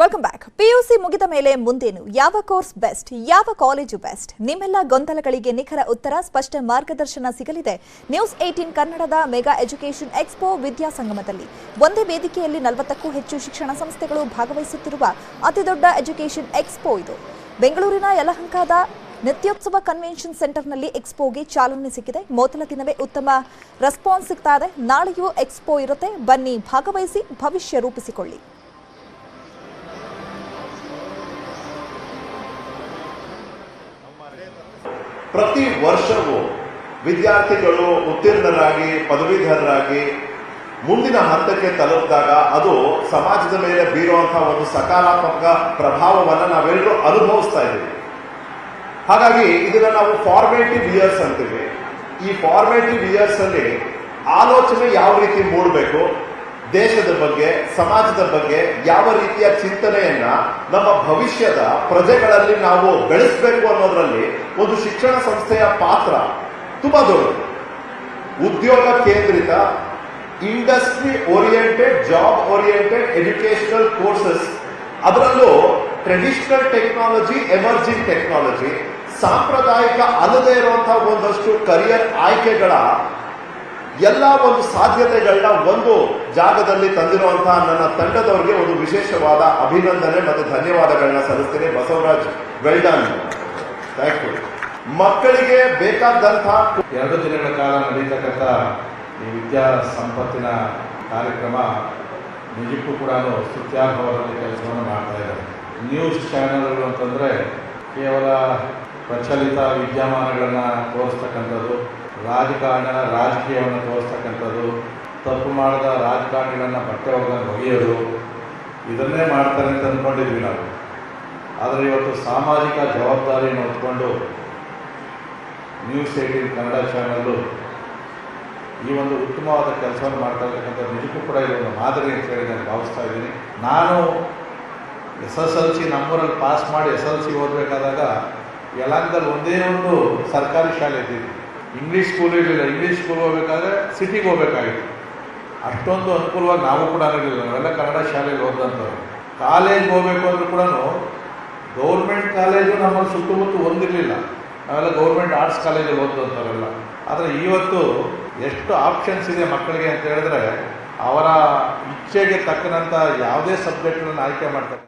Welcome back PUC ಮುಗಿದ ಮೇಲೆ ಮುಂದೇನು? ಯಾವ ಕೋರ್ಸ್ ಬೆಸ್ಟ್? ಯಾವ ಕಾಲೇಜು ಬೆಸ್ಟ್? ನಿಮ್ಮೆಲ್ಲ ಗೊಂದಲಗಳಿಗೆ ನಿಖರ ಉತ್ತರ, ಸ್ಪಷ್ಟ ಮಾರ್ಗದರ್ಶನ ಸಿಗಲಿದೆ. ನ್ಯೂಸ್ ಏಟೀನ್ ಕನ್ನಡದ ಮೆಗಾ ಎಜುಕೇಷನ್ ಎಕ್ಸ್ಪೋ ವಿದ್ಯಾಸಂಗಮದಲ್ಲಿ ಒಂದೇ ವೇದಿಕೆಯಲ್ಲಿ ನಲವತ್ತಕ್ಕೂ ಹೆಚ್ಚು ಶಿಕ್ಷಣ ಸಂಸ್ಥೆಗಳು ಭಾಗವಹಿಸುತ್ತಿರುವ ಅತಿದೊಡ್ಡ ಎಜುಕೇಷನ್ ಎಕ್ಸ್ಪೋ ಇದು. ಬೆಂಗಳೂರಿನ ಯಲಹಂಕದ ನಿತ್ಯೋತ್ಸವ ಕನ್ವೆನ್ಷನ್ ಸೆಂಟರ್ನಲ್ಲಿ ಎಕ್ಸ್ಪೋಗೆ ಚಾಲನೆ ಸಿಕ್ಕಿದೆ. ಮೊದಲ ದಿನವೇ ಉತ್ತಮ ರೆಸ್ಪಾನ್ಸ್ ಸಿಗ್ತಾ ಇದೆ. ನಾಳೆಯೂ ಎಕ್ಸ್ಪೋ ಇರುತ್ತೆ. ಬನ್ನಿ, ಭಾಗವಹಿಸಿ, ಭವಿಷ್ಯ ರೂಪಿಸಿಕೊಳ್ಳಿ. ಪ್ರತಿ ವರ್ಷವೂ ವಿದ್ಯಾರ್ಥಿಗಳು ಉತ್ತೀರ್ಣರಾಗಿ, ಪದವೀಧರರಾಗಿ ಮುಂದಿನ ಹಂತಕ್ಕೆ ತಲುಪಿದಾಗ ಅದು ಸಮಾಜದ ಮೇಲೆ ಬೀರುವಂತಹ ಒಂದು ಸಕಾರಾತ್ಮಕ ಪ್ರಭಾವವನ್ನು ನಾವೆಲ್ಲರೂ ಅನುಭವಿಸ್ತಾ ಇದ್ದೀವಿ. ಹಾಗಾಗಿ ಇದನ್ನ ನಾವು ಫಾರ್ಮೇಟಿವ್ ಇಯರ್ಸ್ ಅಂತೀವಿ. ಈ ಫಾರ್ಮೇಟಿವ್ ಇಯರ್ಸ್ ಅಲ್ಲಿ ಆಲೋಚನೆ ಯಾವ ರೀತಿ ಮೂಡಬೇಕು ದೇಶದ ಬಗ್ಗೆ, ಸಮಾಜದ ಬಗ್ಗೆ ಯಾವ ರೀತಿಯ ಚಿಂತನೆಯನ್ನ ನಮ್ಮ ಭವಿಷ್ಯದ ಪ್ರಜೆಗಳಲ್ಲಿ ನಾವು ಬೆಳೆಸಬೇಕು ಅನ್ನೋದ್ರಲ್ಲಿ ಒಂದು ಶಿಕ್ಷಣ ಸಂಸ್ಥೆಯ ಪಾತ್ರ ತುಂಬಾ ದೊಡ್ಡದು. ಉದ್ಯೋಗ ಕೇಂದ್ರಿತ industry oriented job oriented educational courses ಅದರಲ್ಲೂ ಟ್ರೆಡಿಷನಲ್ ಟೆಕ್ನಾಲಜಿ ಎಮರ್ಜಿಂಗ್ ಟೆಕ್ನಾಲಜಿ ಸಾಂಪ್ರದಾಯಿಕ ಅಲ್ಲದೆ ಇರುವಂತಹ ಒಂದಷ್ಟು ಕರಿಯರ್ ಆಯ್ಕೆಗಳ ಎಲ್ಲ ಒಂದು ಸಾಧ್ಯತೆಗಳನ್ನ ಒಂದು ಜಾಗದಲ್ಲಿ ತಂದಿರುವಂತಹ ನನ್ನ ತಂಡದವರಿಗೆ ಒಂದು ವಿಶೇಷವಾದ ಅಭಿನಂದನೆ ಮತ್ತು ಧನ್ಯವಾದಗಳನ್ನ ಸಲ್ಲಿಸ್ತೇನೆ. ಬಸವರಾಜ್ ವೆಲ್ಡನ್ ಥ್ಯಾಂಕ್ ಯು ಮಕ್ಕಳಿಗೆ ಬೇಕಾದಂತಹ ಎರಡು ದಿನಗಳ ಕಾಲ ನಡೀತಕ್ಕಂಥ ಈ ವಿದ್ಯಾ ಸಂಪತ್ತಿನ ಕಾರ್ಯಕ್ರಮ ನಿಜಕ್ಕೂ ಕೂಡ ಸ್ತುತ್ಯಾರ್ಹವಾದ ಕೆಲಸವನ್ನು ಮಾಡ್ತಾ ಇದ್ದಾರೆ. ನ್ಯೂಸ್ ಚಾನೆಲ್ಗಳು ಅಂತಂದರೆ ಕೇವಲ ಪ್ರಚಲಿತ ವಿದ್ಯಮಾನಗಳನ್ನು ತೋರಿಸ್ತಕ್ಕಂಥದ್ದು. ರಾಜಕಾರಣ ರಾಜಕೀಯವನ್ನು ತೋರಿಸ್ತಕ್ಕಂಥದ್ದು, ತಪ್ಪು ಮಾಡಿದ ರಾಜಕಾರಣಿಗಳನ್ನು ಬಟ್ಟೆ ಒಗೆದು ಒಗೆಯೋದು ಇದನ್ನೇ ಮಾಡ್ತಾರೆ ಅಂತ ಅಂದ್ಕೊಂಡಿದ್ವಿ ನಾವು. ಆದರೆ ಇವತ್ತು ಸಾಮಾಜಿಕ ಜವಾಬ್ದಾರಿಯನ್ನು ಹೊತ್ಕೊಂಡು ನ್ಯೂಸ್ ಏಟೀನ್ ಕನ್ನಡ ಚಾನಲ್ಲು ಈ ಒಂದು ಉತ್ತಮವಾದ ಕೆಲಸವನ್ನು ಮಾಡ್ತಾ ಇರ್ತಕ್ಕಂಥ ನಿಜಕ್ಕೂ ಕೂಡ ಇದೊಂದು ಮಾದರಿ ಅಂತ ಹೇಳಿ ನಾನು ಭಾವಿಸ್ತಾ ಇದ್ದೀನಿ. ನಾನು ಎಸ್ ಎಸ್ ಎಲ್ ಸಿ ನಮ್ಮೂರಲ್ಲಿ ಪಾಸ್ ಮಾಡಿ ಎಸ್ ಎಲ್ ಸಿ ಓದಬೇಕಾದಾಗ ಯಲಾಂಗದಲ್ಲಿ ಒಂದೇ ಒಂದು ಸರ್ಕಾರಿ ಶಾಲೆ ಇದ್ದಿದ್ದು. ಇಂಗ್ಲೀಷ್ ಸ್ಕೂಲ್ ಇರಲಿಲ್ಲ. ಇಂಗ್ಲೀಷ್ ಸ್ಕೂಲ್ ಹೋಗ್ಬೇಕಾದ್ರೆ ಸಿಟಿಗೆ ಹೋಗ್ಬೇಕಾಗಿತ್ತು. ಅಷ್ಟೊಂದು ಅನುಕೂಲವಾಗಿ ನಾವು ಕೂಡ ಆಗಿರಲಿಲ್ಲ ನಾವೆಲ್ಲ ಕನ್ನಡ ಶಾಲೆಗೆ ಓದಂಥವ್ರು ಕಾಲೇಜ್ ಹೋಗ್ಬೇಕು ಅಂದ್ರೂ ಕೂಡ ಗೌರ್ಮೆಂಟ್ ಕಾಲೇಜು ನಮ್ಮ ಸುತ್ತಮುತ್ತ ಒಂದಿರಲಿಲ್ಲ. ನಾವೆಲ್ಲ ಗೌರ್ಮೆಂಟ್ ಆರ್ಟ್ಸ್ ಕಾಲೇಜಲ್ಲಿ ಓದಂಥವರೆಲ್ಲ ಆದರೆ ಇವತ್ತು ಎಷ್ಟು ಆಪ್ಷನ್ಸ್ ಇದೆ ಮಕ್ಕಳಿಗೆ ಅಂತ ಹೇಳಿದ್ರೆ ಅವರ ಇಚ್ಛೆಗೆ ತಕ್ಕನಂಥ ಯಾವುದೇ ಸಬ್ಜೆಕ್ಟ್ಗಳನ್ನು ಆಯ್ಕೆ ಮಾಡ್ತಾರೆ.